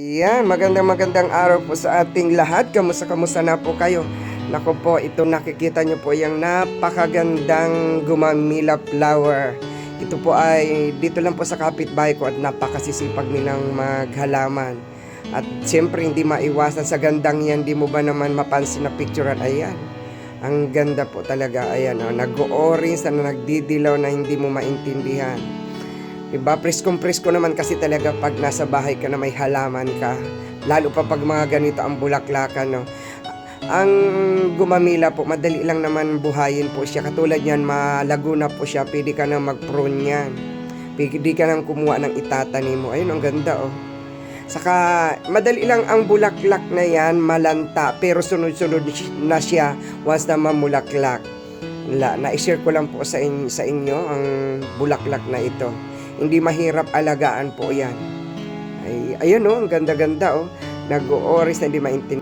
Yan, magandang magandang araw po sa ating lahat. Kamusta kamusta na po kayo? Nako po, ito nakikita nyo po yung napakagandang gumamila flower. Ito po ay dito lang po sa kapitbahay ko at napakasisipag nilang maghalaman. At siyempre hindi maiwasan sa gandang yan, di mo ba naman mapansin na picturean? Ayan. Ang ganda po talaga. Ayan, oh, nag-orange na nagdidilaw na hindi mo maintindihan. Diba? Preskong-presko naman kasi talaga pag nasa bahay ka na may halaman ka. Lalo pa pag mga ganito ang bulaklakan, no? Ang gumamila po, madali lang naman buhayin po siya. Katulad yan, malago na po siya. Pwede ka na mag-prune yan. Pwede ka nang kumuha ng itatanim mo. Ayun, ang ganda, oh. Saka, madali lang ang bulaklak na yan, malanta. Pero sunod-sunod na siya once na mamulaklak. La, na-share ko lang po sa, in- sa inyo ang bulaklak na ito. Hindi mahirap alagaan po yan. Ay, ayun oh, ang ganda-ganda oh. Nag-oris na hindi maintindihan.